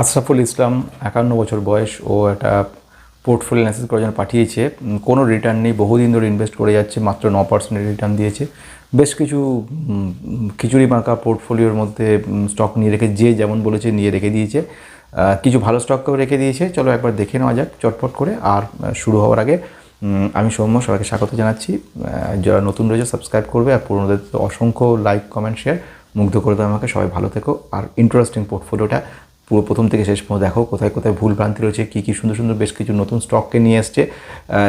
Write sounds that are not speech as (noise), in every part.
আশরাফুল ইসলাম একান্ন বছর বয়স, ও একটা পোর্টফোলিও অ্যানালিসিস করার জন্য পাঠিয়েছে। কোনো রিটার্ন নেই, বহুদিন ধরে ইনভেস্ট করে যাচ্ছে, মাত্র ন পার্সেন্টের রিটার্ন দিয়েছে। বেশ কিছু খিচুড়ি মার্কা পোর্টফোলিওর মধ্যে স্টক নিয়ে রেখে, যে যেমন বলেছে নিয়ে রেখে দিয়েছে। কিছু ভালো স্টককেও রেখে দিয়েছে। চলো একবার দেখে নেওয়া যাক, চটপট করে। আর শুরু হওয়ার আগে আমি সৌম্য সবাইকে স্বাগত জানাচ্ছি। যারা নতুন রয়েছে সাবস্ক্রাইব করবে। আর পুরোনোদের অসংখ্য লাইক কমেন্ট শেয়ার মুগ্ধ করে দেবে আমাকে, সবাই ভালো থেকো। আর ইন্টারেস্টিং পোর্টফোলিওটা পুরো প্রথম থেকে শেষ পর্যন্ত দেখো, কোথায় কোথায় ভুল ভ্রান্তি রয়েছে, কী কী সুন্দর সুন্দর বেশ কিছু নতুন স্টককে নিয়ে এসছে।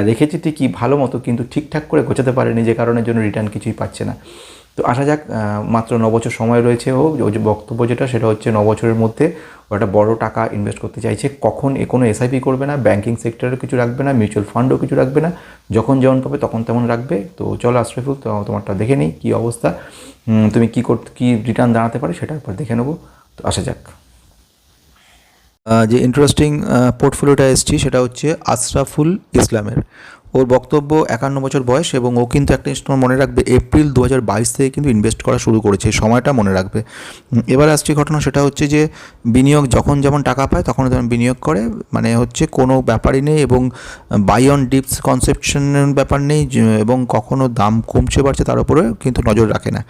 রেখেছে ঠিকই ভালো মতো কিন্তু ঠিকঠাক করে গোছাতে পারেনি, যে কারণের জন্য রিটার্ন কিছুই পাচ্ছে না। তো আসা যাক মাত্র বছর সময় রয়েছে ও বক্তব্য যেটা, সেটা হচ্ছে বছরের মধ্যে ও একটা বড় টাকা ইনভেস্ট করতে চাইছে। কখন এ কোনো এসআইপি করবে না ব্যাঙ্কিং সেক্টরের কিছু রাখবে না মিউচুয়াল ফান্ডও কিছু রাখবে না, যখন যেমন পাবে তখন তেমন রাখবে। তো চলো আশরাফুল, তো তোমারটা দেখে নিই কী অবস্থা। তুমি কী করতে কী রিটার্ন দাঁড়াতে পারে সেটা একবার দেখে নেব। তো আসা যাক। যে ইন্টারেস্টিং পোর্টফোলিওটা এসেছি, সেটা হচ্ছে আশরাফুল ইসলামের। ওর বক্তব্য একান্ন বছর বয়স এবং ও কিন্তু একটা তোমার মনে রাখবে এপ্রিল দু হাজার বাইশ থেকে কিন্তু ইনভেস্ট করা শুরু করেছে সময়টা মনে রাখবে। এবার আসছে ঘটনা সেটা হচ্ছে যে, বিনিয়োগ যখন যেমন টাকা পায় তখন তেমন বিনিয়োগ করে মানে হচ্ছে কোনো ব্যাপারই নেই এবং বাই অন ডিপস কনসেপশনের ব্যাপার নেই এবং কখনো দাম কমছে বাড়ছে তার উপরে কিন্তু নজর রাখে না।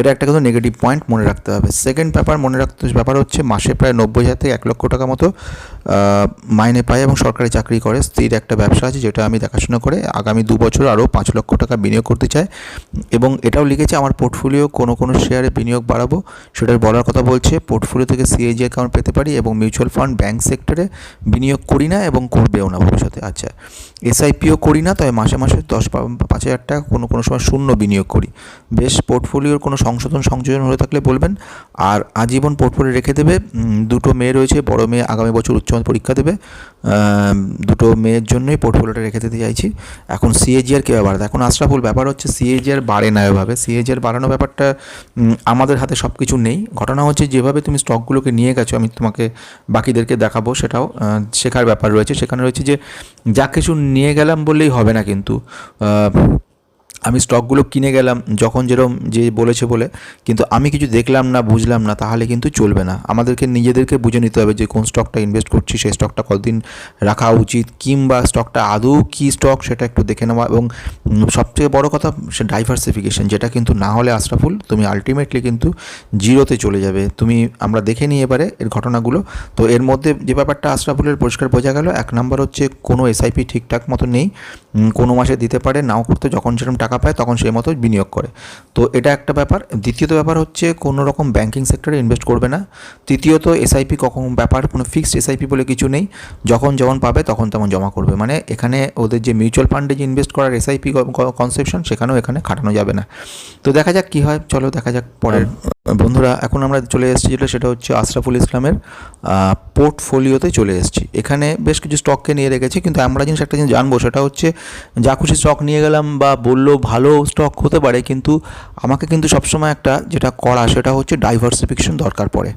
এটা একটা কিন্তু নেগেটিভ পয়েন্ট মনে রাখতে হবে। সেকেন্ড ব্যাপার মনে রাখতে, ব্যাপার হচ্ছে মাসে প্রায় নব্বই হাজার থেকে এক লক্ষ টাকা মতো মাইনে পায় এবং সরকারি চাকরি করে। স্থির একটা ব্যবসা আছে যেটা আমি দেখাশোনা করে, আগামী দু বছর আরও পাঁচ লক্ষ টাকা বিনিয়োগ করতে চায় এবং এটাও লিখেছে, আমার পোর্টফোলিও কোনো কোনো শেয়ারে বিনিয়োগ বাড়াবো। সেটার বলার কথা বলছে পোর্টফোলিও থেকে সিএজি অ্যাকাউন্ট পেতে পারি এবং মিউচুয়াল ফান্ড ব্যাংক সেক্টরে বিনিয়োগ করি না এবং করবেও না ভবিষ্যতে। আচ্ছা এসআইপিও করি না, তবে মাসে মাসে দশ পাঁচ হাজার টাকা কোনো কোনো সময় শূন্য বিনিয়োগ করি। বেশ পোর্টফোলিওর কোনো সংশোধন, সংযোজন হয়ে থাকলে বলবেন, আর আজীবন পোর্টফোলিও রেখে দেবে দুটো মেয়ে রয়েছে, বড় মেয়ে আগামী বছর উচ্চ পরীক্ষা দেবে দুটো মেয়ের জন্যই পোর্টফোলিওটা রেখে দিতে চাইছি। এখন সিএজিআর কীভাবে বাড়াতে এখন আশরাফুল, ব্যাপার হচ্ছে সিএজিআর বাড়ে না এভাবে। সিএজিআর বাড়ানো ব্যাপারটা আমাদের হাতে সব কিছু নেই। ঘটনা হচ্ছে যেভাবে তুমি স্টকগুলোকে নিয়ে গেছো, আমি তোমাকে বাকিদেরকে দেখাবো সেটাও শেখার ব্যাপার রয়েছে। সেখানে রয়েছে যে, যা কিছু নিয়ে গেলাম বললেই হবে না কিন্তু। আমি স্টকগুলো কিনে গেলাম, যখন যেরকম যে বলেছে বলে, কিন্তু আমি কিছু দেখলাম না, বুঝলাম না, তাহলে কিন্তু চলবে না। আমাদেরকে, নিজেদেরকে বুঝে নিতে হবে যে কোন স্টকটা ইনভেস্ট করছি, সেই স্টকটা কতদিন রাখা উচিত, কিংবা স্টকটা আদৌ কী স্টক সেটা একটু দেখে নেওয়া। এবং সবচেয়ে বড় কথা, সে ডাইভার্সিফিকেশন যেটা কিন্তু না হলে আশরাফুল, তুমি আলটিমেটলি কিন্তু জিরোতে চলে যাবে। তুমি, আমরা দেখে নিই এবারে এর ঘটনাগুলো। তো এর মধ্যে যে ব্যাপারটা আশরাফুলের পরিষ্কার বোঝা গেল, এক নম্বর হচ্ছে কোনো এসআইপি ঠিকঠাক মতো নেই কোনো মাসে দিতে পারে, নাও করতে, যখন সেরকম টাকা পায়, তখন সেই মতো বিনিয়োগ করে। তো এটা একটা ব্যাপার। দ্বিতীয়ত ব্যাপার হচ্ছে, কোনো রকম ব্যাঙ্কিং সেক্টরে ইনভেস্ট করবে না। তৃতীয়ত এসআইপি কখন ব্যাপার, কোনো ফিক্সড এসআইপি বলে কিছু নেই। যখন যেমন পাবে, তখন তেমন জমা করবে। মানে এখানে ওদের যে মিউচুয়াল ফান্ডে যে ইনভেস্ট করার এসআইপি কনসেপশন সেখানেও এখানে খাটানো যাবে না। তো দেখা যাক কী হয়। চলো দেখা যাক পরের বন্ধুরা, এখন আমরা চলে এসেছি যেটা, সেটা হচ্ছে আশরাফুল ইসলামের পোর্টফোলিওতে চলে এসেছি। এখানে বেশ কিছু স্টককে নিয়ে রেখেছি, কিন্তু আমরা জিনিস একটা জিনিস জানব, সেটা হচ্ছে যা খুশি স্টক নিয়ে গেলাম বা বলল ভালো স্টক হতে পারে, কিন্তু আমাকে কিন্তু সবসময় একটা যেটা করা, সেটা হচ্ছে ডাইভার্সিফিকেশন দরকার পড়ে।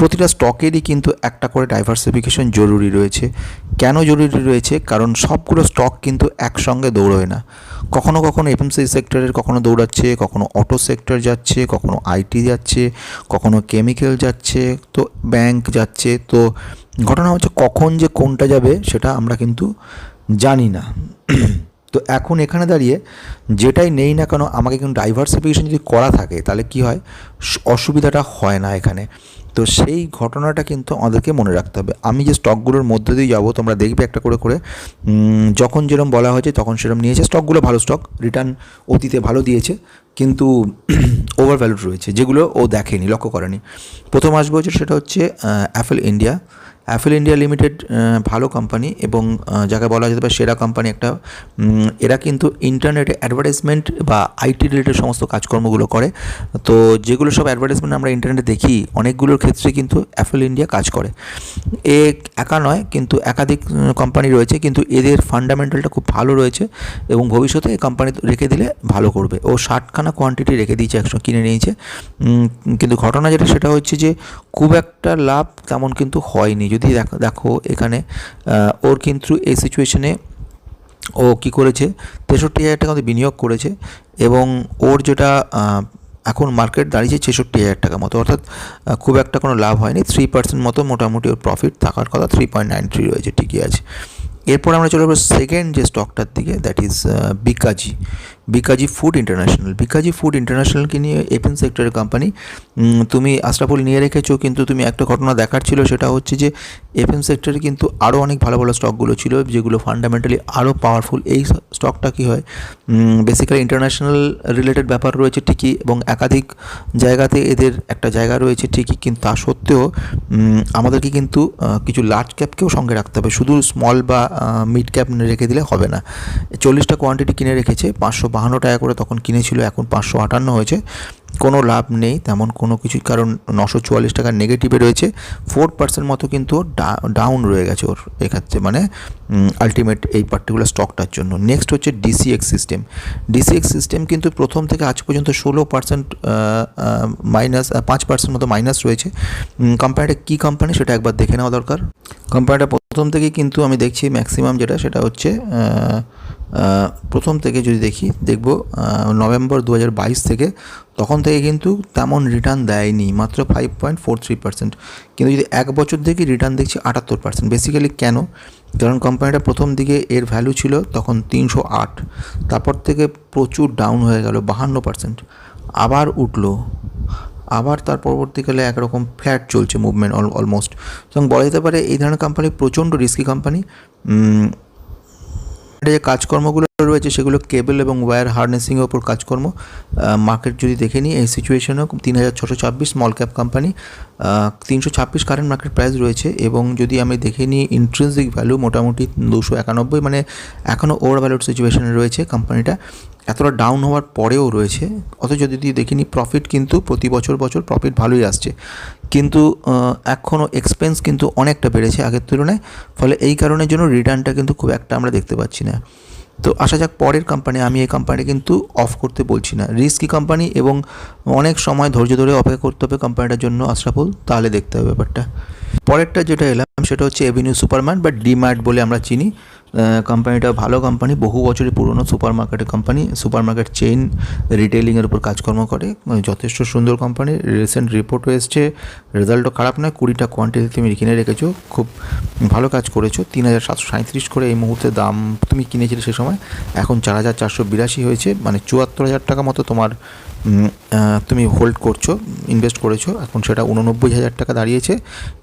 প্রতিটা স্টকেরই কিন্তু একটা করে ডাইভার্সিফিকেশন জরুরি রয়েছে। কেন জরুরি রয়েছে? কারণ সবগুলো স্টক কিন্তু একসঙ্গে দৌড়োয় না। কখনো কখনো এফএমসি সেক্টরের কখনো দৌড়াচ্ছে, কখনো অটো সেক্টর যাচ্ছে, কখনো আইটি যাচ্ছে, কখনো কেমিক্যাল যাচ্ছে, তো ব্যাংক যাচ্ছে। তো ঘটনা হচ্ছে কখন যে কোনটা যাবে সেটা আমরা কিন্তু জানি না। তো এখন এখানে দাঁড়িয়ে যেটাই নেই না কেন, আমাকে কিন্তু ডাইভার্সিফিকেশন যদি করা থাকে, তাহলে কি হয়? অসুবিধাটা হয় না এখানে। তো সেই ঘটনাটা কিন্তু আমাদেরকে মনে রাখতে হবে। আমি যে স্টকগুলোর মধ্যে দিয়ে যাব, তোমরা দেখবে একটা করে করে যখন যেরকম বলা হয়েছে, তখন সেরকম নিয়েছে। স্টকগুলো ভালো স্টক রিটার্ন অতীতে ভালো দিয়েছে, কিন্তু (clears throat) ওভার ভ্যালুড রয়েছে, যেগুলো ও দেখেনি, লক্ষ্য করেনি। প্রথম আসব যে সেটা হচ্ছে Apple India Apple India limited ভালো কোম্পানি এবং যাকে বলা যেতে পারে সেরা কোম্পানি একটা এরা কিন্তু ইন্টারনেটে অ্যাডভার্টাইজমেন্ট বা আইটি রিলেটেড সমস্ত কাজকর্মগুলো করে। তো যেগুলো সব অ্যাডভার্টাইজমেন্ট আমরা ইন্টারনেটে দেখি, অনেকগুলোর ক্ষেত্রে কিন্তু অ্যাপেল ইন্ডিয়া কাজ করে। এ একা নয়, কিন্তু একাধিক কোম্পানি রয়েছে, কিন্তু এদের ফান্ডামেন্টালটা খুব ভালো রয়েছে এবং ভবিষ্যতে এই কোম্পানি রেখে দিলে ভালো করবে। ও ষাটখানা কোয়ান্টিটি রেখে দিয়েছে একশো, কিনে নিয়েছে। কিন্তু ঘটনা যেটা, সেটা হচ্ছে যে খুব একটা লাভ তেমন কিন্তু হয়নি। যদি দেখো দেখো এখানে ওর কিন্তু এই সিচুয়েশনে ও কি করেছে? তেষট্টি হাজার টাকা বিনিয়োগ করেছে এবং ওর যেটা এখন মার্কেট দাঁড়িয়েছে ছেষট্টি হাজার টাকা মতো। অর্থাৎ খুব একটা কোনো লাভ হয়নি। থ্রি পার্সেন্ট মতো মোটামুটি ওর প্রফিট থাকার কথা থ্রি পয়েন্ট নাইন থ্রি রয়েছে, ঠিকই আছে। এরপর আমরা চলে যাব সেকেন্ড যে স্টকটার দিকে that is Bikaji. Bikaji food international Bikaji food ইন্টারন্যাশনালকে নিয়ে এপেন সেক্টরের কোম্পানি তুমি আশরাফুল নিয়ে রেখেছো, কিন্তু তুমি একটা ঘটনা দেখার ছিল, সেটা হচ্ছে যে এফএম সেক্টরে কিন্তু আরও অনেক ভালো ভালো স্টকগুলো ছিল, যেগুলো ফান্ডামেন্টালি আরও পাওয়ারফুল এই স্টকটা কী হয়? বেসিক্যালি ইন্টারন্যাশনাল রিলেটেড ব্যাপার রয়েছে ঠিকই, এবং একাধিক জায়গাতে এদের একটা জায়গা রয়েছে ঠিকই, কিন্তু তা সত্ত্বেও আমাদেরকে কিন্তু কিছু লার্জ ক্যাপকেও সঙ্গে রাখতে হবে। শুধু স্মল বা মিড ক্যাপ রেখে দিলে হবে না। চল্লিশটা কোয়ান্টিটি কিনে রেখেছে, পাঁচশো বাহান্ন টাকা করে তখন কিনেছিল, এখন পাঁচশো আটান্ন হয়েছে। কোনো লাভ নেই, তেমন কোনো কিছু, কারণ নশো চুয়াল্লিশ টাকা নেগেটিভে রয়েছে। ফোর পার্সেন্ট মতো কিন্তু ডাউন রয়ে গেছে ওর এক্ষেত্রে মানে আলটিমেট এই পার্টিকুলার স্টকটার জন্য। নেক্সট হচ্ছে ডিসিএক্স সিস্টেম ডিসিএক্স সিস্টেম কিন্তু প্রথম থেকে আজ পর্যন্ত ষোলো পার্সেন্ট মাইনাস পাঁচ পার্সেন্ট মতো মাইনাস রয়েছে। কোম্পানিটা কী কোম্পানি সেটা একবার দেখে নেওয়া দরকার। কোম্পানিটা প্রথম থেকে কিন্তু আমি দেখছি ম্যাক্সিমাম যেটা, সেটা হচ্ছে প্রথম থেকে যদি দেখি, দেখব নভেম্বর দু হাজার বাইশ থেকে, তখন থেকে কিন্তু তেমন রিটার্ন দেয়নি, মাত্র five point four three percent কিন্তু যদি এক বছর দেখি রিটার্ন দেখছি আটাত্তর পার্সেন্ট বেসিক্যালি কেন? কারণ কোম্পানিটা প্রথম দিকে এর ভ্যালু ছিল তখন তিনশো আট। তারপর থেকে প্রচুর ডাউন হয়ে গেল, বাহান্ন পার্সেন্ট আবার উঠল। আবার তার পরবর্তীকালে একরকম ফ্ল্যাট চলছে মুভমেন্ট অলমোস্ট সুতরাং বলা যেতে পারে, এই ধরনের কোম্পানি প্রচণ্ড রিস্কি কোম্পানি যে কাজকর্মগুলো রয়েছে সেগুলো কেবল এবং ওয়্যার হার্নেসিংয়ের ওপর কাজকর্ম। মার্কেট যদি দেখে নিই, এই সিচুয়েশনেও তিন হাজার ছশো ছাব্বিশ স্মল ক্যাপ কোম্পানি তিনশো ছাব্বিশ কারেন্ট মার্কেট প্রাইস রয়েছে এবং যদি আমি দেখে নিই ইন্ট্রেন্সিক ভ্যালু মোটামুটি দুশো একানব্বই মানে এখনও ওভার ভ্যালুড সিচুয়েশনে রয়েছে কোম্পানিটা এতটা ডাউন হওয়ার পরেও রয়েছে। অথচ যদি দেখিনি প্রফিট কিন্তু প্রতি বছর বছর প্রফিট ভালোই আসছে। কিন্তু এখনও এক্সপেন্স কিন্তু অনেকটা বেড়েছে আগের তুলনায়, ফলে এই কারণের জন্য রিটার্নটা কিন্তু খুব একটা আমরা দেখতে পাচ্ছি না। তো আসা যাক পরের কোম্পানি আমি এই কোম্পানি কিন্তু অফ করতে বলছি না। রিস্কি কোম্পানি এবং অনেক সময় ধৈর্য ধরে অপেক্ষা করতে হবে কোম্পানিটার জন্য আশরাফুল তাহলে দেখতে হবে ব্যাপারটা। পরেরটা যেটা এলাম, সেটা হচ্ছে এভিনিউ সুপারমার্ট বা ডিমার্ট বলে আমরা চিনি। কোম্পানিটা ভালো কোম্পানি বহু বছরের পুরনো সুপার মার্কেটের কোম্পানি সুপার মার্কেট চেইন রিটেলিংয়ের উপর কাজকর্ম করে যথেষ্ট সুন্দর কোম্পানি রিসেন্ট রিপোর্টও এসছে রেজাল্টও খারাপ নয়, কুড়িটা কোয়ান্টিটি তুমি কিনে রেখেছো, খুব ভালো কাজ করেছ, তিন হাজার সাতশো সাঁত্রিশ করে এই মুহূর্তে দাম তুমি কিনেছিলে সে সময়, এখন চার হাজার চারশো বিরাশি হয়েছে মানে চুয়াত্তর হাজার টাকা মতো তোমার তুমি হোল্ড করছ ইনভেস্ট করেছ, এখন সেটা উননব্বই হাজার টাকা দাঁড়িয়েছে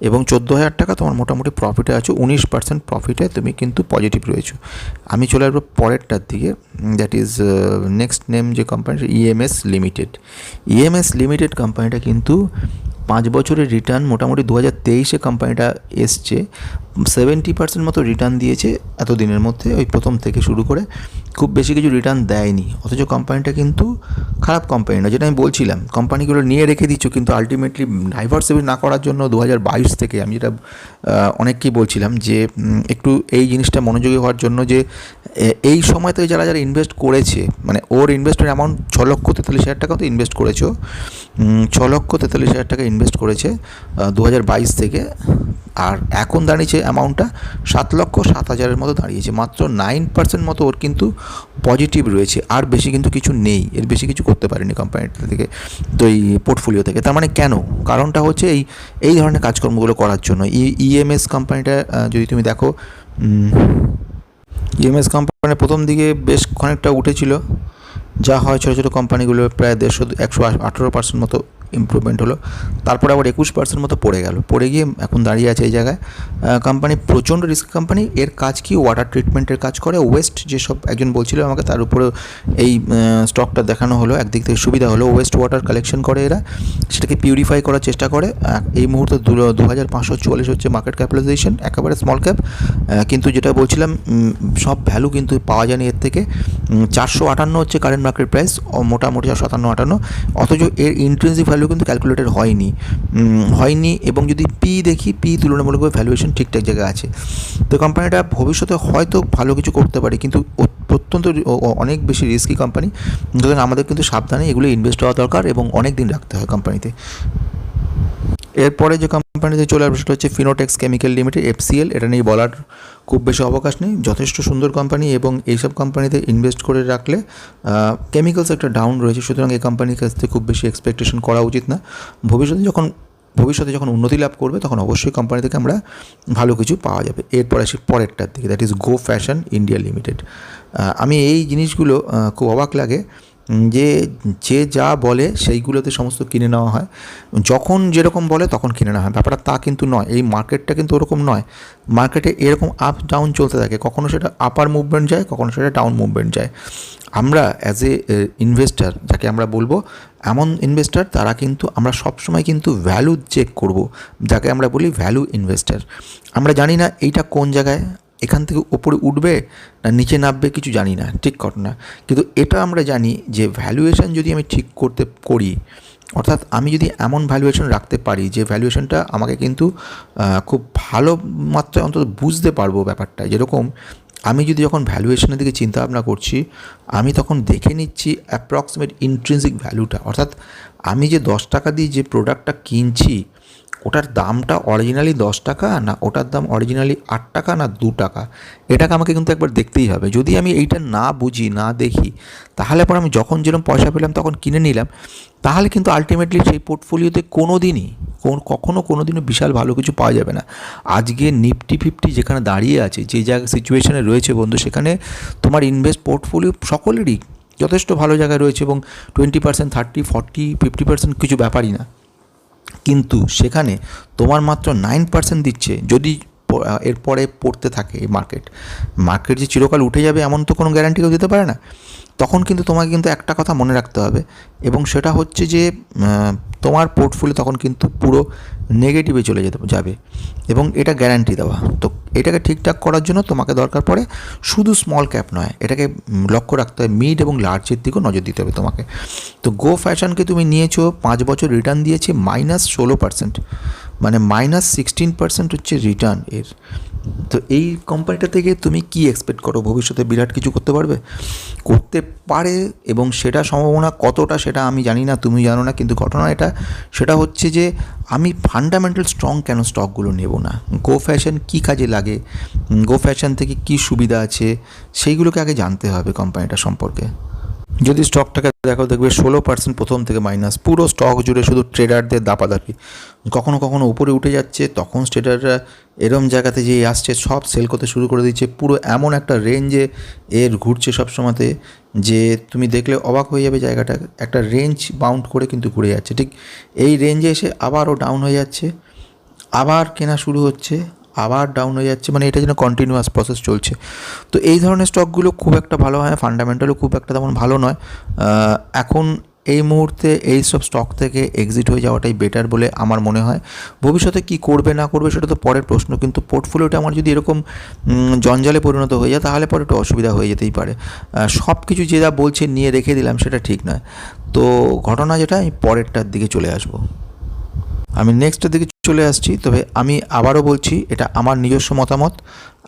এবং চোদ্দ হাজার টাকা তোমার মোটামুটি প্রফিটে আছো উনিশ পার্সেন্ট প্রফিটে তুমি কিন্তু পজিটিভ রয়েছো। আমি চলে আসব পরেরটার দিকে দ্যাট ইজ নেক্সট নেম যে company EMS limited EMS limited কোম্পানিটা কিন্তু পাঁচ বছরের রিটার্ন মোটামুটি দু হাজার তেইশে কোম্পানিটা এসছে সেভেন্টি পার্সেন্ট মতো রিটার্ন দিয়েছে এতদিনের মধ্যে, ওই প্রথম থেকে শুরু করে খুব বেশি কিছু রিটার্ন দেয়নি। অথচ কোম্পানিটা কিন্তু খারাপ কোম্পানি না যেটা আমি বলছিলাম। কোম্পানিগুলো নিয়ে রেখে দিচ্ছ, কিন্তু আলটিমেটলি ডাইভার্সিফাই না করার জন্য দু হাজার বাইশ থেকে আমি যেটা অনেককেই বলছিলাম যে একটু এই জিনিসটা মনোযোগী হওয়ার জন্য যে এই সময় থেকে যারা যারা ইনভেস্ট করেছে মানে ওর ইনভেস্টের অ্যামাউন্ট ছ লক্ষ তেতাল্লিশ হাজার টাকা তো ইনভেস্ট করেছ ছ লক্ষ তেতাল্লিশ হাজার টাকা ইনভেস্ট করেছে দু হাজার বাইশ থেকে। আর এখন দাঁড়িয়েছে অ্যামাউন্টটা সাত লক্ষ সাত হাজারের মতো দাঁড়িয়েছে। মাত্র নাইন পার্সেন্ট মতো ওর কিন্তু পজিটিভ রয়েছে। আর বেশি কিন্তু কিছু নেই। এর বেশি কিছু করতে পারেনি কোম্পানিটা থেকে, তো এই পোর্টফোলিও থেকে। তার মানে কেন? কারণটা হচ্ছে এই এই ধরনের কাজকর্মগুলো করার জন্য। ই ইএমএস কোম্পানিটা যদি তুমি দেখো ইএমএস কোম্পানি প্রথম দিকে বেশ খানিকটা উঠেছিল। যা হয় ছোটো ছোটো কোম্পানিগুলো প্রায় দেড়শো, একশো আঠেরো পার্সেন্ট মতো ইমপ্রুভমেন্ট হলো। তারপরে আবার একুশ পার্সেন্ট মতো পড়ে গেল। পড়ে গিয়ে এখন দাঁড়িয়ে আছে এই জায়গায়। কোম্পানি প্রচণ্ড রিস্ক কোম্পানি এর কাজ কি? ওয়াটার ট্রিটমেন্টের কাজ করে। ওয়েস্ট যেসব একজন বলছিল আমাকে, তার উপরে এই স্টকটা দেখানো হলো। একদিক থেকে সুবিধা হলো। ওয়েস্ট ওয়াটার কালেকশন করে এরা। সেটাকে পিউরিফাই করার চেষ্টা করে। এই মুহূর্তে দু হাজার পাঁচশো চুয়াল্লিশ হচ্ছে মার্কেট ক্যাপিটালাইজেশন একেবারে স্মল ক্যাপ কিন্তু যেটা বলছিলাম সব ভ্যালু কিন্তু পাওয়া যায়নি এর থেকে। চারশো আটান্ন হচ্ছে কারেন্ট মার্কেট প্রাইস মোটামুটি চারশো আটান্ন অথচ এর ইন্ট্রেন্সিক ভ্যালু কিন্তু ক্যালকুলেটেড হয়নি। হয়নি এবং যদি পি দেখি পি তুলনামূলকভাবে ভ্যালুয়েশন ঠিকঠাক জায়গায় আছে। তো কোম্পানিটা ভবিষ্যতে হয়তো ভালো কিছু করতে পারে, কিন্তু অত্যন্ত অনেক বেশি রিস্কি কোম্পানি সুতরাং আমাদের কিন্তু সাবধানে এগুলো ইনভেস্ট হওয়া দরকার এবং অনেক দিন রাখতে হয় কোম্পানিতে এরপরে যে কোম্পানিতে চলে আসবে সেটা হচ্ছে ফিনোটেক্স কেমিক্যাল লিমিটেড এফসিএল এটা নিয়ে বলার খুব বেশি অবকাশ নেই। যথেষ্ট সুন্দর কোম্পানি এবং এইসব কোম্পানিতে ইনভেস্ট করে রাখলে কেমিক্যালস একটা ডাউন রয়েছে, সুতরাং এই কোম্পানির কাছ থেকে খুব বেশি এক্সপেকটেশন করা উচিত না। ভবিষ্যতে যখন ভবিষ্যতে যখন উন্নতি লাভ করবে, তখন অবশ্যই কোম্পানি থেকে আমরা ভালো কিছু পাওয়া যাবে। এরপর আসি পরেরটার দিকে that is Go Fashion India limited আমি এই জিনিসগুলো খুব অবাক লাগে। যে যে যা বলে সেইগুলোতে সমস্ত কিনে নেওয়া হয়। যখন যেরকম বলে তখন কিনে নেওয়া হয়। ব্যাপারটা তা কিন্তু নয়। এই মার্কেটটা কিন্তু ওরকম নয়। মার্কেটে এরকম আপ ডাউন চলতে থাকে। কখনো সেটা আপার মুভমেন্ট যায়, কখনো সেটা ডাউন মুভমেন্ট যায়। আমরা অ্যাজ এ ইনভেস্টার যাকে আমরা বলব, এমন ইনভেস্টার তারা কিন্তু, আমরা সবসময় কিন্তু ভ্যালু চেক করব। যাকে আমরা বলি ভ্যালু ইনভেস্টার আমরা জানি না এইটা কোন জায়গায় এখান থেকে ওপরে উঠবে না নিচে নামবে কিছু জানি না, ঠিক ঘটনা। কিন্তু এটা আমরা জানি যে ভ্যালুয়েশন যদি আমি ঠিক করতে করি, অর্থাৎ আমি যদি এমন ভ্যালুয়েশন রাখতে পারি যে ভ্যালুয়েশনটা আমাকে কিন্তু খুব ভালো মাত্রায় অন্তত বুঝতে পারব ব্যাপারটা। যেরকম আমি যদি যখন ভ্যালুয়েশনের দিকে চিন্তা ভাবনা করছি, আমি তখন দেখে নিচ্ছি অ্যাপ্রক্সিমেট ইন্ট্রেন্সিক ভ্যালুটা অর্থাৎ আমি যে দশ টাকা দিয়ে যে প্রোডাক্টটা কিনছি ওটার দামটা অরিজিনালি দশ টাকা না ওটার দাম অরিজিনালি আট টাকা না দু টাকা? এটাকে আমাকে কিন্তু একবার দেখতেই হবে। যদি আমি এইটা না বুঝি, না দেখি, তাহলে পর আমি যখন যেরকম পয়সা পেলাম তখন কিনে নিলাম। তাহলে কিন্তু আলটিমেটলি সেই পোর্টফোলিওতে কোনো দিনই কোন কখনো কোনো দিনও বিশাল ভালো কিছু পাওয়া যাবে না। আজকে নিফটি ফিফটি যেখানে দাঁড়িয়ে আছে, যে জায়গা সিচুয়েশানে রয়েছে বন্ধু, সেখানে তোমার ইনভেস্ট পোর্টফোলিও সকলেরই যথেষ্ট ভালো জায়গায় রয়েছে এবং twenty percent thirty forty fifty percent কিছু ব্যাপারই না। কিন্তু সেখানে তোমার মাত্র নাইন পার্সেন্ট দিচ্ছে। যদি এরপরে পড়তে থাকে এই মার্কেট মার্কেট যে চিরকাল উঠে যাবে এমন তো কোনো গ্যারান্টি কেউ দিতে পারে না। তখন কিন্তু তোমাকে কিন্তু একটা কথা মনে রাখতে হবে এবং সেটা হচ্ছে যে তোমার পোর্টফোলিও তখন কিন্তু পুরো নেগেটিভে চলে যেতে যাবে এবং এটা গ্যারান্টি দেওয়া। তো এটাকে ঠিকঠাক করার জন্য তোমাকে দরকার পড়ে শুধু স্মল ক্যাপ নয়, এটাকে লক্ষ্য রাখতে হবে। মিড এবং লার্জের দিকেও নজর দিতে হবে তোমাকে। তো গো ফ্যাশনকে তুমি নিয়েছো, পাঁচ বছর রিটার্ন দিয়েছে মাইনাস ষোলো পার্সেন্ট মানে মাইনাস সিক্সটিন পার্সেন্ট হচ্ছে রিটার্ন এর। তো এই কোম্পানিটা থেকে তুমি কি এক্সপেক্ট করো? ভবিষ্যতে বিরাট কিছু করতে পারবে? করতে পারে এবং সেটা সম্ভাবনা কতটা সেটা আমি জানি না, তুমি জানো না, কিন্তু ঘটনা এটা। সেটা হচ্ছে যে আমি ফান্ডামেন্টাল স্ট্রং কেন স্টকগুলো নেব না? গো ফ্যাশন কী কাজে লাগে? গো ফ্যাশন থেকে কী সুবিধা আছে? সেইগুলোকে আগে জানতে হবে কোম্পানিটা সম্পর্কে। যদি স্টকটাকে দেখো, দেখবে ষোলো পার্সেন্ট প্রথম থেকে মাইনাস পুরো স্টক জুড়ে শুধু ট্রেডারদের দাপাদাপি। কখনো কখনো উপরে উঠে যাচ্ছে, তখন ট্রেডাররা এরম জায়গাতে যে আসছে, সব সেল করতে শুরু করে দিচ্ছে। পুরো এমন একটা রেঞ্জে এর ঘুরছে সব সময়তে যে তুমি দেখলে অবাক হয়ে যাবে জায়গাটা। একটা রেঞ্জ বাউন্ড করে কিন্তু ঘুরে যাচ্ছে। ঠিক এই রেঞ্জে এসে আবারও ডাউন হয়ে যাচ্ছে। আবার কেনা শুরু হচ্ছে। আবার ডাউন হয়ে যাচ্ছে মানে এটা যেন কন্টিনিউয়াস প্রসেস চলছে। তো এই ধরনের স্টকগুলো খুব একটা ভালো হয় ফান্ডামেন্টালও খুব একটা তেমন ভালো নয়। এখন এই মুহূর্তে এই সব স্টক থেকে এক্সিট হয়ে যাওয়াটাই বেটার বলে আমার মনে হয়। ভবিষ্যতে কি করবে, না করবে, সেটা তো পরের প্রশ্ন, কিন্তু পোর্টফোলিওটা আমার যদি এরকম জঞ্জালে পরিণত হয়ে যায়, তাহলে পরে একটু অসুবিধা হয়ে যেতেই পারে। সব কিছু যে যা বলছে, নিয়ে রেখে দিলাম, সেটা ঠিক নয়। তো ঘটনা যেটা, আমি পরেরটার দিকে চলে আসব। আমি নেক্সটের দিকে চলে আসছি, তবে আমি আবারও বলছি, এটা আমার নিজস্ব মতামত।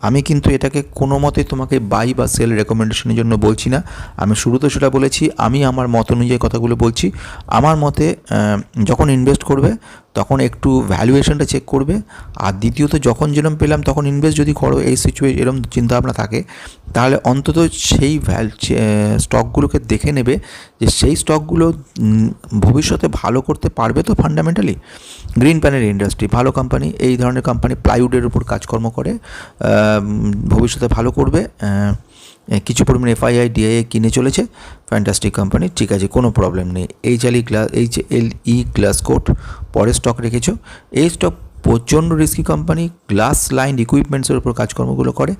আমি কিন্তু এটাকে কোনো মতে তোমাকে বাই বা সেল রেকমেন্ডেশনের জন্য বলছি না। আমি শুরুতে সেটা বলেছি, আমি আমার মত অনুযায়ী কথাগুলো বলছি। আমার মতে যখন ইনভেস্ট করবে তখন একটু ভ্যালুয়েশনটা চেক করবে। আর দ্বিতীয়ত, যখন যেরকম পেলাম, তখন ইনভেস্ট যদি করো, এই সিচুয়ে এরকম চিন্তাভাবনা থাকে, তাহলে অন্তত সেই ভ্যাল স্টকগুলোকে দেখে নেবে যে সেই স্টকগুলো ভবিষ্যতে ভালো করতে পারবে তো ফান্ডামেন্টালি গ্রিন প্যানেল ইন্ডাস্ট্রি ভালো কোম্পানি এই ধরনের কোম্পানি প্লাইউডের উপর কাজকর্ম করে ভবিষ্যতে ভালো করবে কিছু পরিমাণ এফআইআই ডিআইএ কিনে চলেছে। ফ্যান্টাস্টিক কোম্পানি ঠিক আছে, কোনো প্রবলেম নেই। H L E glass H L E glass coat পরে স্টক রেখেছো। এই স্টক প্রচণ্ড রিস্কি কোম্পানি গ্লাস লাইন ইকুইপমেন্টসের উপর কাজকর্মগুলো করে।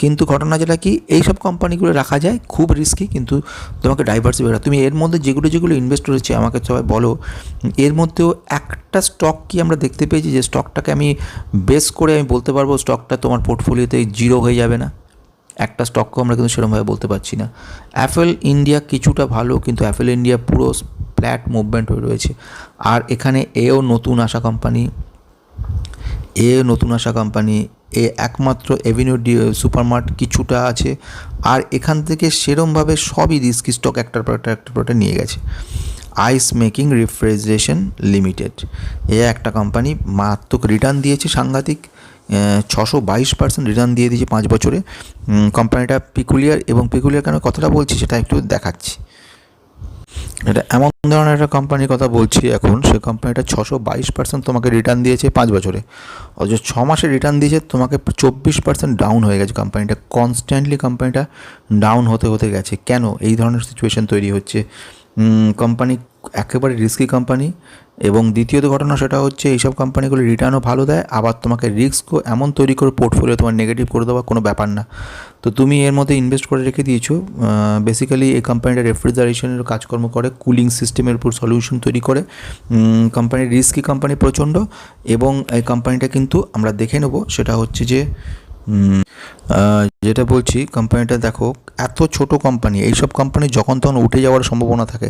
কিন্তু ঘটনা যেটা কি, এই সব কোম্পানিগুলো রাখা যায়, খুব রিস্কি কিন্তু তোমাকে ডাইভার্সিফাই তুমি এর মধ্যে যেগুলো যেগুলো ইনভেস্ট করেছে, আমাকে সবাই বলো। এর মধ্যেও একটা স্টক কি আমরা দেখতে পেয়েছি, যে স্টকটাকে আমি বেস করে আমি বলতে পারব স্টকটা তোমার পোর্টফোলিওতে জিরো হয়ে যাবে না? একটা স্টককেও আমরা কিন্তু সেরকমভাবে বলতে পারছি না। অ্যাপেল ইন্ডিয়া কিছুটা ভালো, কিন্তু অ্যাপেল ইন্ডিয়া পুরো ফ্ল্যাট মুভমেন্ট হয়ে রয়েছে। আর এখানে এও নতুন আসা কোম্পানি এ নতুন আসা কোম্পানি এ একমাত্র এভিনিউ ডি সুপারমার্ট কিছুটা আছে। আর এখান থেকে সেরমভাবে সবই রিস্কি স্টক একটার পর একটা একটার পর নিয়ে গেছে। আইস মেকিং রিফ্রিজারেশন লিমিটেড এ একটা কোম্পানি মারাত্মক রিটার্ন দিয়েছে সাংঘাতিক। ছশো বাইশ পার্সেন্ট রিটার্ন দিয়ে দিয়েছে পাঁচ বছরে। কোম্পানিটা পিকুলিয়ার এবং পিকুলিয়ার কেন কথাটা বলছি সেটা একটু দেখাচ্ছি। এটা এমন ধরনের একটা কোম্পানির কথা বলছি এখন, সে কোম্পানিটা ছশো বাইশ পার্সেন্ট তোমাকে রিটার্ন দিয়েছে পাঁচ বছরে। অথচ ছ মাসে রিটার্ন দিয়েছে, তোমাকে চব্বিশ পার্সেন্ট ডাউন হয়ে গেছে কোম্পানিটা কনস্ট্যান্টলি কোম্পানিটা ডাউন হতে হতে গেছে। কেন? এই ধরনের সিচুয়েশন তৈরি হচ্ছে। কোম্পানি একেবারে রিস্কি কোম্পানি এবং দ্বিতীয়ত ঘটনা সেটা হচ্ছে এইসব কোম্পানিগুলো রিটার্নও ভালো দেয়, আবার তোমাকে রিস্কও এমন তৈরি করে পোর্টফোলিও তোমার নেগেটিভ করে দেওয়া কোনো ব্যাপার না। তো তুমি এর মধ্যে ইনভেস্ট করে রেখে দিয়েছ বেসিক্যালি এই কোম্পানিটা রেফ্রিজারেশনের কাজকর্ম করে কুলিং সিস্টেমের উপর সলিউশন তৈরি করে। কোম্পানির রিস্কি কোম্পানি প্রচণ্ড এবং এই কোম্পানিটা কিন্তু আমরা দেখে নেব, সেটা হচ্ছে যে যেটা বলছি কোম্পানিটা দেখো, এত ছোট কোম্পানি এইসব কোম্পানি যখন তখন উঠে যাওয়ার সম্ভাবনা থাকে।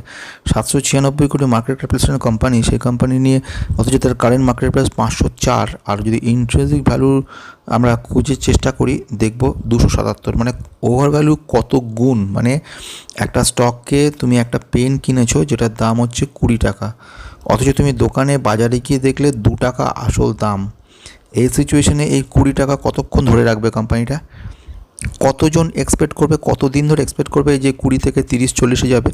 সাতশো ছিয়ানব্বই কোটি মার্কেট ক্যাপিটালেশনের কোম্পানি সেই কোম্পানি নিয়ে অথচ তার কারেন্ট মার্কেট প্রাইস পাঁচশো চার, আর যদি ইন্টারেস্টিক ভ্যালু আমরা খুঁজে চেষ্টা করি, দেখব দুশো সাতাত্তর। মানে ওভার ভ্যালু কত গুণ? মানে একটা স্টককে তুমি একটা পেন কিনেছো, যেটার দাম হচ্ছে কুড়ি টাকা। অথচ তুমি দোকানে বাজারে গিয়ে দেখলে দু টাকা আসল দাম। এই সিচুয়েশনে এই কুড়ি টাকা কতক্ষণ ধরে রাখবে কোম্পানিটা কতজন এক্সপেক্ট করবে? কতদিন ধরে এক্সপেক্ট করবে যে কুড়ি থেকে তিরিশ, চল্লিশে যাবে?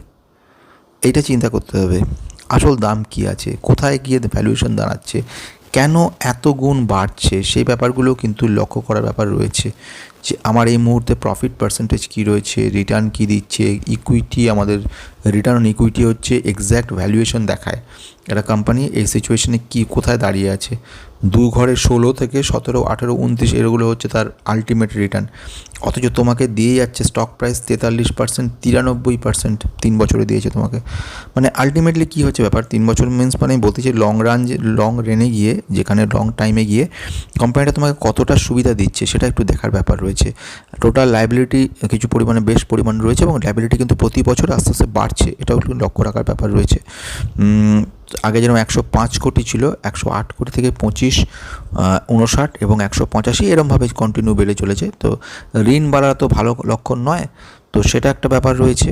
এইটা চিন্তা করতে হবে। আসল দাম কি আছে? কোথায় গিয়ে ভ্যালুয়েশন দাঁড়াচ্ছে? কেন এত গুণ বাড়ছে? সেই ব্যাপারগুলো কিন্তু লক্ষ্য করার ব্যাপার রয়েছে। যে আমার এই মুহূর্তে প্রফিট পার্সেন্টেজ কী রয়েছে? রিটার্ন কী দিচ্ছে? ইকুইটি আমাদের রিটার্ন অন ইকুইটি হচ্ছে এক্স্যাক্ট ভ্যালুয়েশন দেখায়। একটা কোম্পানি এই সিচুয়েশনে কী কোথায় দাঁড়িয়ে আছে? দু ঘরে ষোলো থেকে সতেরো, আঠেরো, উনত্রিশ, এগুলো হচ্ছে তার আলটিমেট রিটার্ন অথচ তোমাকে দিয়ে যাচ্ছে স্টক প্রাইস তেতাল্লিশ পার্সেন্ট তিরানব্বই পার্সেন্ট তিন বছরে দিয়েছে তোমাকে। মানে আলটিমেটলি কী হচ্ছে ব্যাপার? তিন বছর মিনস মানে আমি বলতে চাই লং রান লং রেনে গিয়ে, যেখানে লং টাইমে গিয়ে কোম্পানিটা তোমাকে কতটা সুবিধা দিচ্ছে সেটা একটু দেখার ব্যাপার রয়েছে। টোটাল লাইবিলিটি কিছু পরিমাণে, বেশ পরিমাণ রয়েছে এবং লাইবিলিটি কিন্তু প্রতি বছর আস্তে আস্তে বাড়ছে, এটাও একটু লক্ষ্য রাখার ব্যাপার রয়েছে। আগে যেরকম একশো পাঁচ কোটি ছিল, একশো আট কোটি থেকে পঁচিশ উনষাট এবং একশো পঁচাশি এরমভাবে কন্টিনিউ বেড়ে চলেছে। তো ঋণ বাড়া তো ভালো লক্ষণ নয়। তো সেটা একটা ব্যাপার রয়েছে।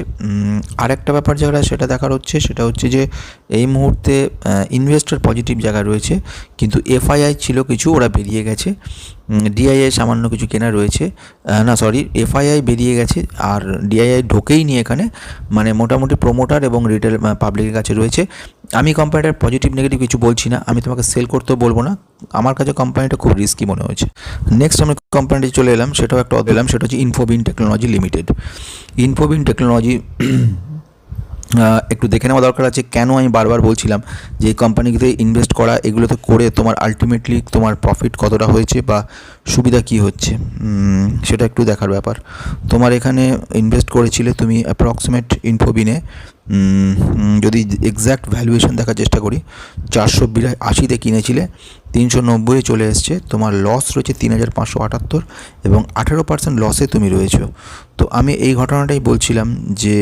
আর একটা ব্যাপার যেটা সেটা দেখার হচ্ছে, সেটা হচ্ছে যে এই মুহূর্তে ইনভেস্টর পজিটিভ জায়গা রয়েছে। কিন্তু এফআইআই ছিল কিছু, ওরা বেরিয়ে গেছে। ডিআইআই সামান্য কিছু কেনা রয়েছে। না সরি এফআইআই বেরিয়ে গেছে আর ডিআইআই ঢোকেই নি এখানে। মানে মোটামুটি প্রোমোটার এবং রিটেল পাবলিকের কাছে রয়েছে। আমি কোম্পানিটার পজিটিভ নেগেটিভ কিছু বলছি না। আমি তোমাকে সেল করতেও বলব না। আমার কাছে কোম্পানিটা খুব রিস্কি মনে হয়েছে। নেক্সট আমি কোম্পানিতে চলে এলাম। সেটাও একটা এলাম সেটা হচ্ছে Infobeans technology limited Infobeans technology একটু দেখে নেওয়া দরকার আছে কেন আমি বারবার বলছিলাম যে এই কোম্পানিতে ইনভেস্ট করা, এগুলোতে করে তোমার আলটিমেটলি তোমার প্রফিট কতটা হয়েছে বা সুবিধা কি হচ্ছে? সেটা একটু দেখার ব্যাপার। তোমার এখানে ইনভেস্ট করেছিলে তুমি অ্যাপ্রক্সিমেট ইনফোবিনে যদি এক্স্যাক্ট ভ্যালুয়েশন দেখার চেষ্টা করি, চারশো বিরা আশিতে কিনেছিলে, তিনশো নব্বই চলে এসছে, তোমার লস রয়েছে তিন হাজার পাঁচশো আটাত্তর এবং আঠেরো পার্সেন্ট লসে তুমি রয়েছো। তো আমি এই ঘটনাটাই বলছিলাম যে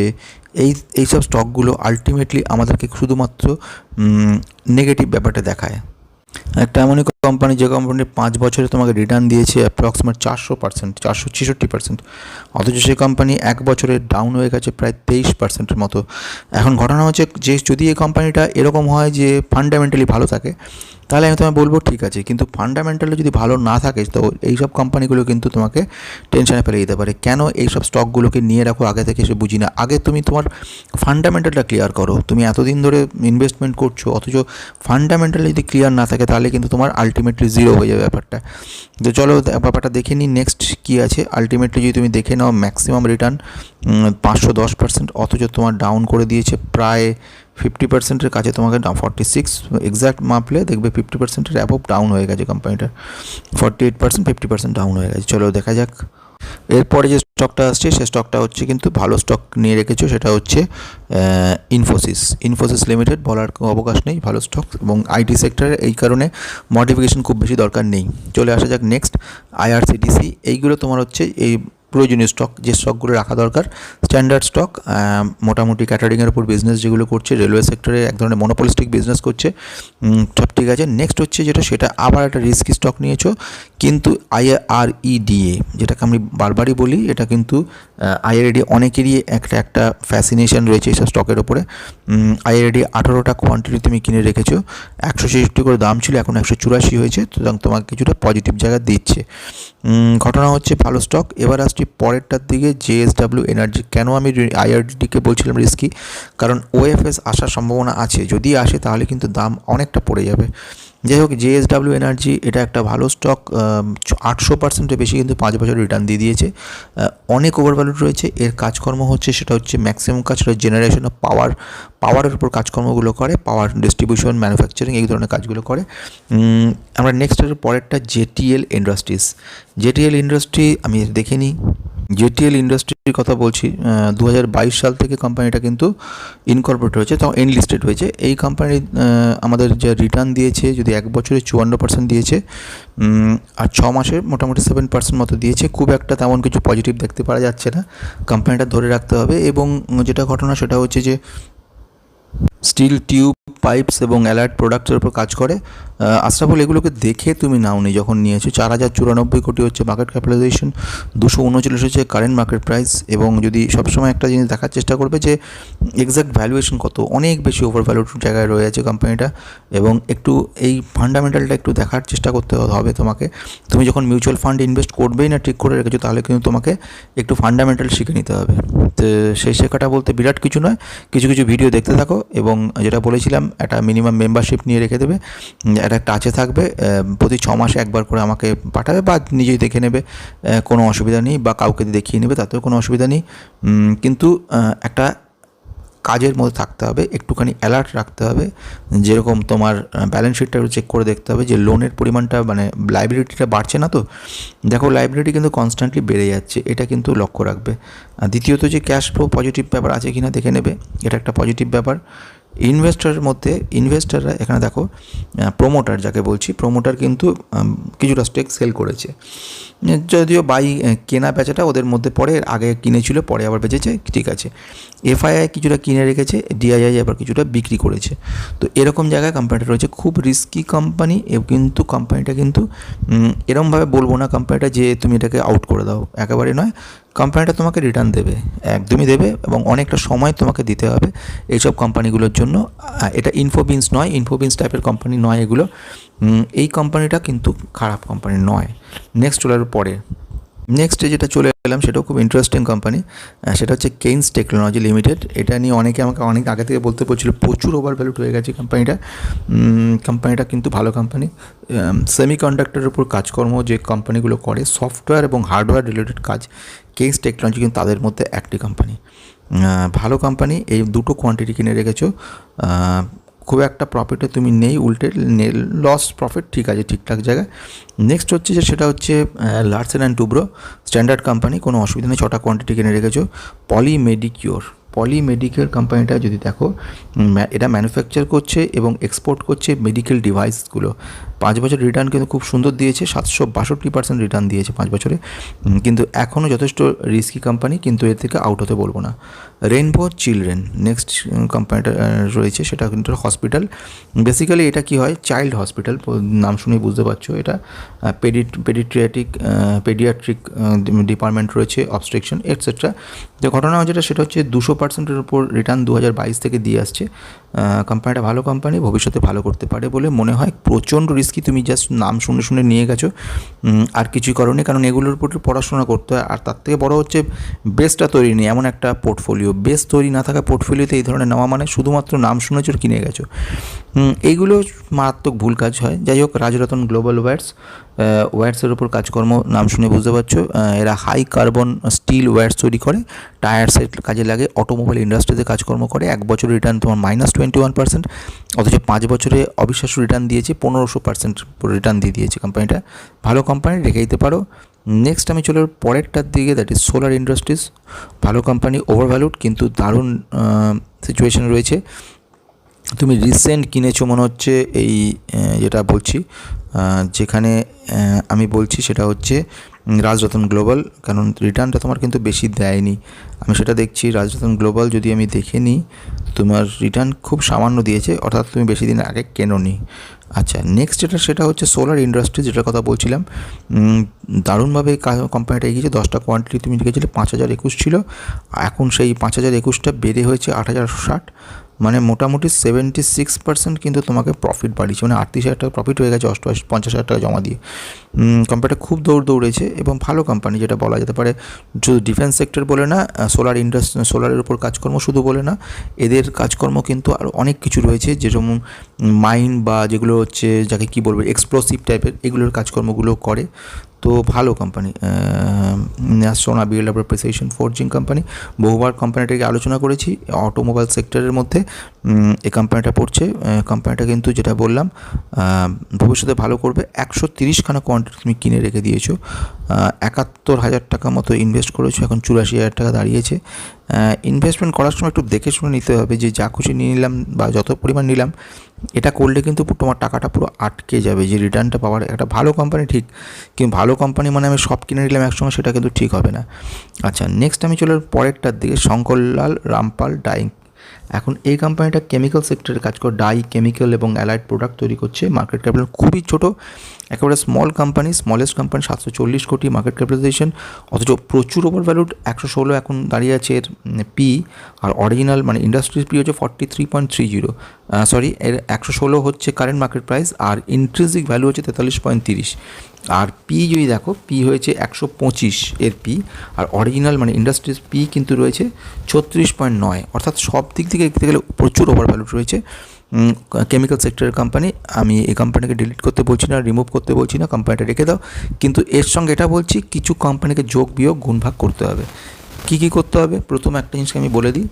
এই এইসব স্টকগুলো আলটিমেটলি আমাদেরকে শুধুমাত্র নেগেটিভ ব্যাপারটা দেখায়। একটা এমনই কোম্পানি যে কোম্পানি পাঁচ বছরে তোমাকে রিটার্ন দিয়েছে অ্যাপ্রক্সিমেট চারশো পার্সেন্ট চারশো ছেষট্টি পার্সেন্ট অথচ সেই কোম্পানি এক বছরে ডাউন হয়ে গেছে প্রায় তেইশ পার্সেন্টের মতো। এখন ঘটনা হচ্ছে যে, যদি এই কোম্পানিটা এরকম হয় যে ফান্ডামেন্টালি ভালো থাকে তাহলে আমি তোমায় বলব ঠিক আছে, কিন্তু ফান্ডামেন্টালি যদি ভালো না থাকে, তো এইসব কোম্পানিগুলো কিন্তু তোমাকে টেনশনে ফেলে দিতে পারে। কেন এইসব স্টকগুলোকে নিয়ে রাখো? আগে থেকে সে বুঝি না আগে তুমি তোমার ফান্ডামেন্টালটা ক্লিয়ার করো। তুমি এতদিন ধরে ইনভেস্টমেন্ট করছ, অথচ ফান্ডামেন্টাল যদি ক্লিয়ার না থাকে, তাহলে কিন্তু তোমার আলটিমেটলি জিরো হয়ে যাবে ব্যাপারটা। তো চলো ব্যাপারটা দেখে নিই নেক্সট কী আছে? আলটিমেটলি যদি তুমি দেখে নাও ম্যাক্সিমাম রিটার্ন পাঁচশো দশ পার্সেন্ট অথচ তোমার ডাউন করে দিয়েছে প্রায় ফিফটি পার্সেন্টের কাছে তোমাকে ফর্টি সিক্স এক্স্যাক্ট মাপলে দেখবে ফিফটি পার্সেন্টের অ্যাবভ ডাউন হয়ে গেছে কোম্পানিটার forty eight percent fifty percent down হয়ে গেছে। চলো দেখা যাক। এরপরে যে স্টকটা আসছে, সে স্টকটা হচ্ছে কিন্তু ভালো স্টক নিয়ে রেখেছো, সেটা হচ্ছে ইনফোসিস ইনফোসিস লিমিটেড বলার অবকাশ নেই, ভালো স্টক এবং আইটি সেক্টরে এই কারণে মডিফিকেশন খুব বেশি দরকার নেই। চলে আসা যাক নেক্সট আইআরসিটিসি এইগুলো তোমার হচ্ছে এই প্রয়োজনীয় স্টক যে স্টকগুলো রাখা দরকার স্ট্যান্ডার্ড স্টক মোটামুটি ক্যাটারিংয়ের উপর বিজনেস যেগুলো করছে রেলওয়ে সেক্টরে এক ধরনের মনোপলিস্টিক বিজনেস করছে সব ঠিক আছে। নেক্সট হচ্ছে যেটা, সেটা আবার একটা রিস্কি স্টক নিয়েছো, কিন্তু আইআরইডিএ যেটাকে আমি বারবারই বলি, এটা কিন্তু আইআরইডি অনেকেরই একটা একটা ফ্যাসিনেশন রয়েছে এইসব স্টকের ওপরে আইআরইডি আঠারোটা কোয়ান্টিটি তুমি কিনে রেখেছো, একশো ছেষট্টি করে দাম ছিল, এখন একশো চুরাশি হয়েছে, সুতরাং তোমাকে কিছুটা পজিটিভ জায়গা দিচ্ছে। ঘটনা হচ্ছে ভালো স্টক এবার আসছি পরেরটার দিকে জেএসডাব্লিউ এনার্জি কেন আমি আইআরডিকে বলছিলাম রিস্কি কারণ ওএফএস আসার সম্ভাবনা আছে। যদি আসে, তাহলে কিন্তু দাম অনেকটা পড়ে যাবে। যাই হোক জেএসডাব্লিউ এনার্জি এটা একটা ভালো স্টক আটশো পার্সেন্টের বেশি কিন্তু পাঁচ বছর রিটার্ন দিয়ে দিয়েছে। অনেক ওভারভ্যালুড রয়েছে। এর কাজকর্ম হচ্ছে, সেটা হচ্ছে ম্যাক্সিমাম কাজটা জেনারেশন অফ পাওয়ার পাওয়ারের উপর কাজকর্মগুলো করে পাওয়ার ডিস্ট্রিবিউশন ম্যানুফ্যাকচারিং এই ধরনের কাজগুলো করে। আমরা নেক্সট পরেরটা জেটিএল ইন্ডাস্ট্রিজ জেটিএল ইন্ডাস্ট্রি, আমি দেখে নিই জেটিএল ইন্ডাস্ট্রির কথা বলছি দু হাজার বাইশ সাল থেকে কোম্পানিটা কিন্তু ইনকর্পোরেট হয়েছে তাও এনলিস্টেড হয়েছে। এই কোম্পানি আমাদের যে রিটার্ন দিয়েছে, যদি এক বছরে চুয়ান্ন পার্সেন্ট দিয়েছে আর ছ মাসে মোটামুটি সেভেন পার্সেন্ট মতো দিয়েছে, খুব একটা তেমন কিছু পজিটিভ দেখতে পাওয়া যাচ্ছে না। কোম্পানিটা ধরে রাখতে হবে এবং যেটা ঘটনা সেটা হচ্ছে যে স্টিল টিউব পাইপস এবং অ্যালার্ট প্রোডাক্টের উপর কাজ করে। আশরাফুল, এগুলোকে দেখে তুমি নাওনি যখন নিয়েছো। চার হাজার চুরানব্বই কোটি হচ্ছে মার্কেট ক্যাপিটালাইজেশন দুশো উনচল্লিশ হচ্ছে কারেন্ট মার্কেট প্রাইস এবং যদি সবসময় একটা জিনিস দেখার চেষ্টা করবে যে এক্স্যাক্ট ভ্যালুয়েশন কত, অনেক বেশি ওভার ভ্যালুড জায়গায় রয়ে আছে কোম্পানিটা এবং একটু এই ফান্ডামেন্টালটা একটু দেখার চেষ্টা করতে হবে তোমাকে। তুমি যখন মিউচুয়াল ফান্ড ইনভেস্ট করবেই না, ঠিক করে রেখেছো, তাহলে কিন্তু তোমাকে একটু ফান্ডামেন্টাল শিখে নিতে হবে। তো সেই শেখাটা বলতে বিরাট কিছু নয়, কিছু কিছু ভিডিও দেখতে থাকো এবং যেটা বলেছিলাম একটা মিনিমাম মেম্বারশিপ নিয়ে রেখে দেবে। একটা টাচে থাকবে প্রতি ছ মাসে একবার করে আমাকে পাঠাবে বা নিজেই দেখে নেবে কোনো অসুবিধা নেই বা কাউকে দেখিয়ে নেবে, তাতেও কোনো অসুবিধা নেই। কিন্তু একটা কাজের মধ্যে থাকতে হবে, একটুখানি অ্যালার্ট রাখতে হবে। যেরকম তোমার ব্যালেন্স শিটটা চেক করে দেখতে হবে যে লোনের পরিমাণটা মানে লাইবিলিটিটা বাড়ছে না তো? দেখো লাইবিলিটি কিন্তু কনস্ট্যান্টলি বেড়ে যাচ্ছে, এটা কিন্তু লক্ষ্য রাখবে। দ্বিতীয়ত যে ক্যাশ ফ্লো পজিটিভ ব্যাপার আছে কি না দেখে নেবে, এটা একটা পজিটিভ ব্যাপার। ইনভেস্টরের মধ্যে ইনভেস্টাররা এখানে দেখো প্রোমোটার যাকে বলছি প্রোমোটার কিন্তু কিছুটা স্টেক সেল করেছে। যদিও বাই কেনা বেচাটা ওদের মধ্যে পড়ে এর আগে কিনেছিল, পরে আবার বেচেছে, ঠিক আছে। এফআইআই কিছুটা কিনে রেখেছে ডিআইআই আবার কিছুটা বিক্রি করেছে। তো এরকম জায়গায় কোম্পানিটা রয়েছে, খুব রিস্কি কোম্পানি কিন্তু কোম্পানিটা কিন্তু এরমভাবে বলব না কোম্পানিটা যে তুমি এটাকে আউট করে দাও, একেবারে নয়। কোম্পানিটা তোমাকে রিটার্ন দেবে। একদমই দেবে এবং অনেকটা সময় তোমাকে দিতে হবে এইসব কোম্পানিগুলোর জন্য। এটা ইনফোবিন্স নয় ইনফোবিন্স টাইপের কোম্পানি নয় এগুলো। এই কোম্পানিটা কিন্তু খারাপ কোম্পানি নয়। নেক্সট ওলার পরে। নেক্সটে যেটা চলে এলাম সেটাও খুব ইন্টারেস্টিং কোম্পানি সেটা হচ্ছে কেইন্স টেকনোলজি লিমিটেড এটা নিয়ে অনেকে আমাকে অনেক আগে থেকে বলতে বলছিল, প্রচুর ওভার ভ্যালুড হয়ে গেছে কোম্পানিটা কোম্পানিটা কিন্তু ভালো কোম্পানি সেমি কন্ডাক্টরের উপর কাজকর্ম যে কোম্পানিগুলো করে সফটওয়্যার এবং হার্ডওয়্যার রিলেটেড কাজ কেইন্স টেকনোলজি কিন্তু তাদের মধ্যে একটি কোম্পানি ভালো কোম্পানি এই দুটো কোয়ান্টিটি কিনে রেখেছো। খুব একটা প্রফিটে তুমি নেই, উল্টে লস প্রফিট ঠিক আছে, ঠিকঠাক জায়গায়। নেক্সট হচ্ছে যে সেটা হচ্ছে Larsen and Toubro standard company কোনো অসুবিধা নেই, ছটা কোয়ান্টিটি কিনে রেখেছো। পলি মেডিকিওর পলি মেডিকেল কোম্পানিটা যদি দেখো এটা ম্যানুফ্যাকচার করছে এবং এক্সপোর্ট করছে মেডিকেল ডিভাইসগুলো পাঁচ বছর রিটার্ন কিন্তু খুব সুন্দর দিয়েছে, সাতশো বাষট্টি পার্সেন্ট রিটার্ন দিয়েছে পাঁচ বছরে। কিন্তু এখনও যথেষ্ট রিস্কি কোম্পানি কিন্তু এর থেকে আউট হতে বলব না। রেনবো চিলড্রেন নেক্সট কোম্পানিটা রয়েছে, সেটা কিন্তু হসপিটাল বেসিক্যালি এটা কি হয়? চাইল্ড হসপিটাল নাম শুনেই বুঝতে পারছ এটা। পেডি পেডিট্রিয়াটিক পেডিয়াট্রিক ডিপার্টমেন্ট রয়েছে অবস্ট্রিকশন এটসেট্রা যে ঘটনা যেটা, সেটা হচ্ছে দুশো পার্সেন্টের উপর রিটার্ন দু হাজার বাইশ থেকে দিয়ে আসছে। কোম্পানিটা ভালো কোম্পানি ভবিষ্যতে ভালো করতে পারে বলে মনে হয়। প্রচণ্ড রিস্কি তুমি জাস্ট নাম শুনে শুনে নিয়ে গেছো? আর কিছুই করনি কারণ এগুলোর উপর পড়াশোনা করতে হয়। আর তার থেকে বড় হচ্ছে বেসটা তৈরি নেই, এমন একটা পোর্টফোলিও বেস তৈরি না থাকা পোর্টফোলিওতে এই ধরনের নেওয়া মানে শুধুমাত্র নাম শুনেছো কিনে গেছো। এইগুলো মারাত্মক ভুল কাজ হয়। যাই হোক, রাজরতন গ্লোবাল ওয়্যার্স ওয়্যার্সের উপর কাজকর্ম, নাম শুনে বুঝতে পারছ এরা হাই কার্বন স্টিল ওয়্যার্স তৈরি করে টায়ার্সের কাজে লাগে অটোমোবাইল ইন্ডাস্ট্রিতে কাজকর্ম করে, এক বছর রিটার্ন তোমার মাইনাস টোয়েন্টি ওয়ান পার্সেন্ট অথচ পাঁচ বছরে অবিশ্বাস্য রিটার্ন দিয়েছে, পনেরোশো পার্সেন্ট রিটার্ন দিয়ে দিয়েছে কোম্পানিটা ভালো কোম্পানি রেখে দিতে পারো। নেক্সট আমি চলে পরেরটার দিকে দ্যাট ইজ সোলার ইন্ডাস্ট্রিজ ভালো কোম্পানি ওভার ভ্যালুড কিন্তু দারুণ সিচুয়েশন রয়েছে। তুমি রিসেন্ট কিনেছো মনে হচ্ছে এই যেটা বলছি যেখানে আমি বলছি সেটা হচ্ছে রাজরতন গ্লোবাল, কারণ রিটার্নটা তোমার কিন্তু বেশি দেয়নি। আমি সেটা দেখছি, রাজরতন গ্লোবাল যদি আমি দেখে নিই, তোমার রিটার্ন খুব সামান্য দিয়েছে, অর্থাৎ তুমি বেশি দিন আগে কেনো নি আচ্ছা নেক্সট যেটা, সেটা হচ্ছে সোলার ইন্ডাস্ট্রি যেটার কথা বলছিলাম। দারুণভাবে কোম্পানিটা এগিয়েছে, দশটা কোয়ান্টিটি তুমি লিখেছিলে, পাঁচ হাজার একুশ ছিল। এখন সেই পাঁচ হাজার একুশটা বেড়ে হয়েছে আট হাজার ষাট। মানে মোটামুটি সেভেন্টি সিক্স পার্সেন্ট কিন্তু তোমাকে প্রফিট বাড়িয়েছে। মানে আটত্রিশ হাজার টাকা প্রফিট হয়ে গেছে, অষ্টআশি, পঞ্চাশ হাজার টাকা জমা দিয়ে। কোম্পানিটা খুব দৌড় দৌড়েছে এবং ভালো কোম্পানি যেটা বলা যেতে পারে। শুধু ডিফেন্স সেক্টর বলে না সোলার ইন্ডাস্ট্রি সোলারের উপর কাজকর্ম শুধু বলে না, এদের কাজকর্ম কিন্তু আরও অনেক কিছু রয়েছে। যেরকম মাইন বা যেগুলো হচ্ছে, যাকে কী বলব এক্সপ্লোসিভ টাইপের এগুলোর কাজকর্মগুলো করে। তো ভালো কোম্পানি সোনা বিএলডাব্লিউ প্রিসিশন ফোরজিং কোম্পানি বহুবার কোম্পানিটাকে আলোচনা করেছি অটোমোবাইল সেক্টরের মধ্যে এ কোম্পানিটা পড়ছে কোম্পানিটা কিন্তু যেটা বললাম ভবিষ্যতে ভালো করবে। একশো তিরিশখানা কোয়ান্টিটি তুমি কিনে রেখে দিয়েছ একাত্তর হাজার টাকা মতো ইনভেস্ট করেছ, এখন চুরাশি হাজার টাকা দাঁড়িয়েছে। ইনভেস্টমেন্ট করার সময় একটু দেখে শুনে নিতে হবে যে যা খুশি নিয়ে নিলাম বা যত পরিমাণ নিলাম, এটা করলে কিন্তু তোমার টাকাটা পুরো আটকে যাবে। যে রিটার্নটা পাওয়ার একটা ভালো কোম্পানি ঠিক, কিন্তু ভালো কোম্পানি মানে আমি সব কিনে নিলাম একসঙ্গে সেটা কিন্তু ঠিক হবে না। আচ্ছা নেক্সট আমি চলে পরেরটার দিকে, শঙ্করলাল রামপাল ডাইং। এখন এই কোম্পানিটা কেমিক্যাল সেক্টরে কাজ করে ডাই কেমিক্যাল এবং অ্যালাইড প্রোডাক্ট তৈরি করছে। মার্কেট ক্যাপিটাল খুবই ছোট। একেবারে স্মল কোম্পানি স্মলেস্ট কোম্পানি সাতশো চল্লিশ কোটি মার্কেট ক্যাপিটালাইজেশন অথচ প্রচুর ওভার ভ্যালুড একশো ষোলো এখন দাঁড়িয়ে আছে এর পি আর অরিজিনাল মানে ইন্ডাস্ট্রিজ পি হচ্ছে forty three point three zero sorry এর একশো ষোলো হচ্ছে কারেন্ট মার্কেট প্রাইস আর ইন্ট্রিজিক ভ্যালু হচ্ছে তেতাল্লিশ পয়েন্ট তিরিশ। আর পি যদি দেখো পি হয়েছে একশো পঁচিশ এর পি আর অরিজিনাল মানে ইন্ডাস্ট্রিজ পি কিন্তু রয়েছে ছত্রিশ পয়েন্ট নয়। অর্থাৎ সব দিক থেকে দেখতে গেলে প্রচুর ওভার ভ্যালু রয়েছে। কেমিক্যাল সেক্টরের কোম্পানি আমি এই কোম্পানিকে ডিলিট করতে বলছি না রিমুভ করতে বলছি না কোম্পানিটা রেখে দাও। কিন্তু এর সঙ্গে এটা বলছি, কিছু কোম্পানিকে যোগ, বিয়োগ, গুণ, ভাগ করতে হবে। কী কী করতে হবে? প্রথম একটা জিনিসকে আমি বলে দিই।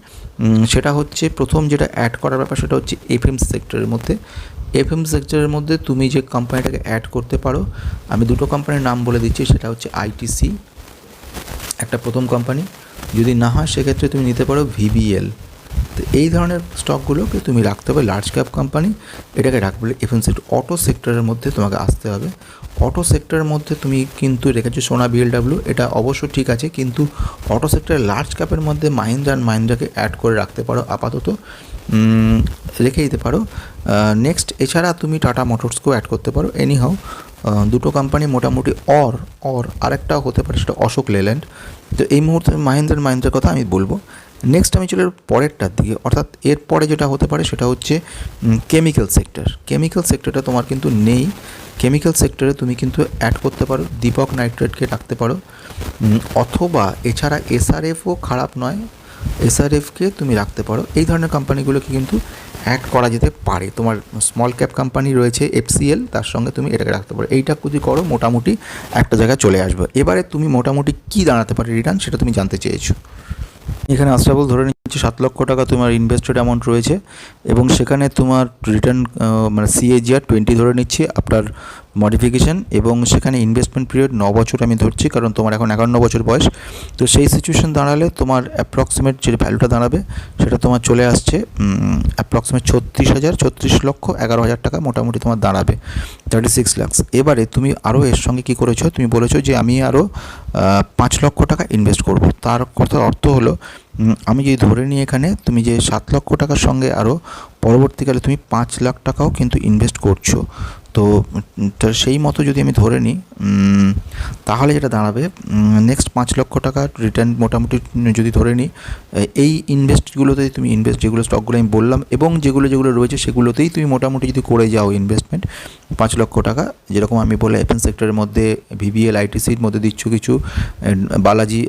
সেটা হচ্ছে প্রথম যেটা অ্যাড করার ব্যাপার, সেটা হচ্ছে এফএম সেক্টরের মধ্যে। এফএম সেক্টরের মধ্যে তুমি যে কোম্পানিটাকে অ্যাড করতে পারো, আমি দুটো কোম্পানির নাম বলে দিচ্ছি, সেটা হচ্ছে আইটিসি একটা প্রথম কোম্পানি যদি না হয়, সেক্ষেত্রে তুমি নিতে পারো ভিবিএল তো এই ধরনের স্টকগুলোকে তুমি রাখতে হবে লার্জ ক্যাপ কোম্পানি এটাকে রাখবে এফএনসি অটো সেক্টরের মধ্যে তোমাকে আসতে হবে। অটো সেক্টরের মধ্যে তুমি কিন্তু রেখেছো সোনা বিএলডাব্লিউ এটা অবশ্য ঠিক আছে, কিন্তু অটো সেক্টরের লার্জ ক্যাপের মধ্যে মাহিন্দ্রা অ্যান্ড মাহিন্দ্রাকে অ্যাড করে রাখতে পারো আপাতত রেখে দিতে পারো। নেক্সট এছাড়া তুমি টাটা মোটরসকেও অ্যাড করতে পারো। এনি হাউ দুটো কোম্পানি মোটামুটি অর অর আরেকটাও হতে পারে, সেটা অশোক লেল্যান্ড। তো এই মুহূর্তে মাহিন্দ্রা মাহিন্দ্রার কথা আমি বলব। নেক্সট আমি চলে পরেরটার দিকে। অর্থাৎ এরপরে যেটা হতে পারে সেটা হচ্ছে কেমিক্যাল সেক্টর কেমিক্যাল সেক্টরটা তোমার কিন্তু নেই। কেমিক্যাল সেক্টরে তুমি কিন্তু অ্যাড করতে পারো, দীপক নাইট্রেটকে রাখতে পারো। অথবা এছাড়া এসআরএফও খারাপ নয় এসআরএফকে তুমি রাখতে পারো। এই ধরনের কোম্পানিগুলোকে কিন্তু অ্যাড করা যেতে পারে। তোমার স্মল ক্যাপ কোম্পানি রয়েছে এফসিএল তার সঙ্গে তুমি এটাকে রাখতে পারো। এইটা যদি করো, মোটামুটি একটা জায়গায় চলে আসবে। এবারে তুমি মোটামুটি কী দাঁড়াতে পারে রিটার্ন সেটা তুমি জানতে চেয়েছো। এখানে আশ্রাবল ধরে নিচ্ছে সাত লক্ষ টাকা তোমার ইনভেস্টেড অ্যামাউন্ট রয়েছে এবং সেখানে তোমার রিটার্ন মানে সিএজিআর টোয়েন্টি ধরে নিচ্ছে, আপনার মডিফিকেশান এবং সেখানে ইনভেস্টমেন্ট পিরিয়ড ন বছর আমি ধরছি, কারণ তোমার এখন একান্ন বছর বয়স। তো সেই সিচুয়েশান দাঁড়ালে তোমার অ্যাপ্রক্সিমেট যে ভ্যালুটা দাঁড়াবে, সেটা তোমার চলে আসছে অ্যাপ্রক্সিমেট ছত্রিশ হাজার, ছত্রিশ লক্ষ এগারো হাজার টাকা মোটামুটি তোমার দাঁড়াবে থার্টি সিক্স লাক্স এবারে তুমি আরও এর সঙ্গে কী করেছ, তুমি বলেছ যে আমি আরও পাঁচ লক্ষ টাকা ইনভেস্ট করব। তার কথার অর্থ হলো আমি যদি ধরে নিই এখানে, তুমি যে সাত লক্ষ টাকার সঙ্গে আরও পরবর্তীকালে তুমি পাঁচ লাখ টাকাও কিন্তু ইনভেস্ট করছ। তো সেই মতো যদি আমি ধরে নিই তাহলে যেটা দাঁড়াবে নেক্সট পাঁচ লক্ষ টাকা রিটার্ন মোটামুটি যদি ধরে নিই এই ইনভেস্টগুলোতেই তুমি ইনভেস্ট যেগুলো স্টকগুলো আমি বললাম এবং যেগুলো যেগুলো রয়েছে সেগুলোতেই তুমি মোটামুটি যদি করে যাও ইনভেস্টমেন্ট পাঁচ লক্ষ টাকা, যেরকম আমি বলে এফএন সেক্টরের মধ্যে ভিভিএল আইটিসির মধ্যে দিচ্ছ কিছু বালাজি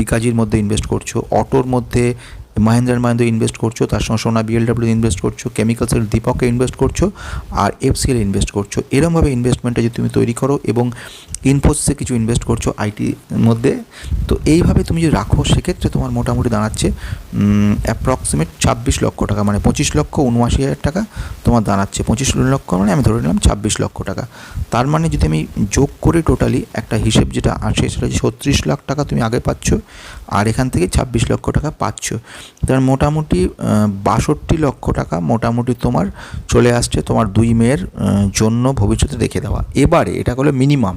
বিকাজির মধ্যে ইনভেস্ট করছ, অটোর মধ্যে মাহিন্দ্রা মাহিন্দ্রা ইনভেস্ট করছ, তার সঙ্গে সোনা বিএলডাব্লিউ ইনভেস্ট করছ কেমিক্যালসের দীপকে ইনভেস্ট করছ, আর এফসিএল ইনভেস্ট করছ। এরমভাবে ইনভেস্টমেন্টটা যদি তুমি তৈরি করো এবং ইনফোসিসে কিছু ইনভেস্ট করছ আইটির মধ্যে, তো এইভাবে তুমি যদি রাখো, সেক্ষেত্রে তোমার মোটামুটি দাঁড়াচ্ছে অ্যাপ্রক্সিমেট ছাব্বিশ লক্ষ টাকা মানে পঁচিশ লক্ষ উনআশি হাজার টাকা তোমার দাঁড়াচ্ছে। পঁচিশ লক্ষ মানে আমি ধরে নিলাম ছাব্বিশ লক্ষ টাকা। তার মানে যদি আমি যোগ করি টোটালি একটা হিসেব যেটা আসে, সেটা হচ্ছে ছত্রিশ লাখ টাকা তুমি আগে পাচ্ছ, আর এখান থেকে ছাব্বিশ লক্ষ টাকা পাচ্ছ। তার মোটামুটি বাষট্টি লক্ষ টাকা মোটামুটি তোমার চলে আসছে তোমার দুই মেয়ের জন্য ভবিষ্যতে রেখে দেওয়া। এবারে এটা হলো মিনিমাম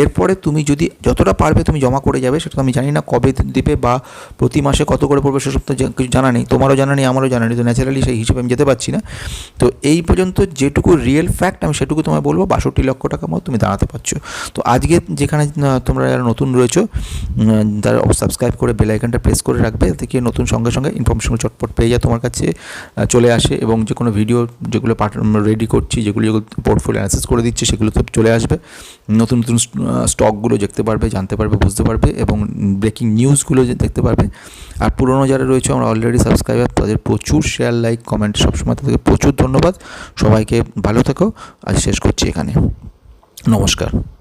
এরপরে তুমি যদি যতটা পারবে তুমি জমা করে যাবে, সেটা আমি জানি না কবে দিবে বা প্রতি মাসে কত করে পড়বে সেসব তো কিছু জানা নেই, তোমারও জানা নেই, আমারও জানা নেই, তো ন্যাচারালি সেই হিসেবে আমি যেতে পারছি না। তো এই পর্যন্ত যেটুকু রিয়েল ফ্যাক্ট আমি সেটুকু তোমায় বলব, বাষট্টি লক্ষ টাকা মতো তুমি দাঁড়াতে পারছ। তো আজকে যেখানে তোমরা যারা নতুন রয়েছো তারা সাবস্ক্রাইব করে বেল আইকনটা প্রেস করে রাখবে এতে কি নতুন সঙ্গে সঙ্গে ইনফরমেশন চটপট পেয়ে যায় তোমার কাছে চলে আসে এবং যে কোনো ভিডিও যেগুলো রেডি করছি, যেগুলো যেগুলো পোর্টফোলিও অ্যানালাইসিস করে দিচ্ছি, সেগুলো তো চলে আসবে। নতুন নতুন স্টকগুলো দেখতে পারবে, জানতে পারবে, বুঝতে পারবে এবং ব্রেকিং নিউজগুলো দেখতে পারবে। আর পুরনো যারা রয়েছে, আমরা অলরেডি সাবস্ক্রাইবার তাদের প্রচুর শেয়ার লাইক কমেন্ট সবসময় তাদেরকে প্রচুর ধন্যবাদ। সবাইকে ভালো থেকো, আজ শেষ করছি এখানে। নমস্কার।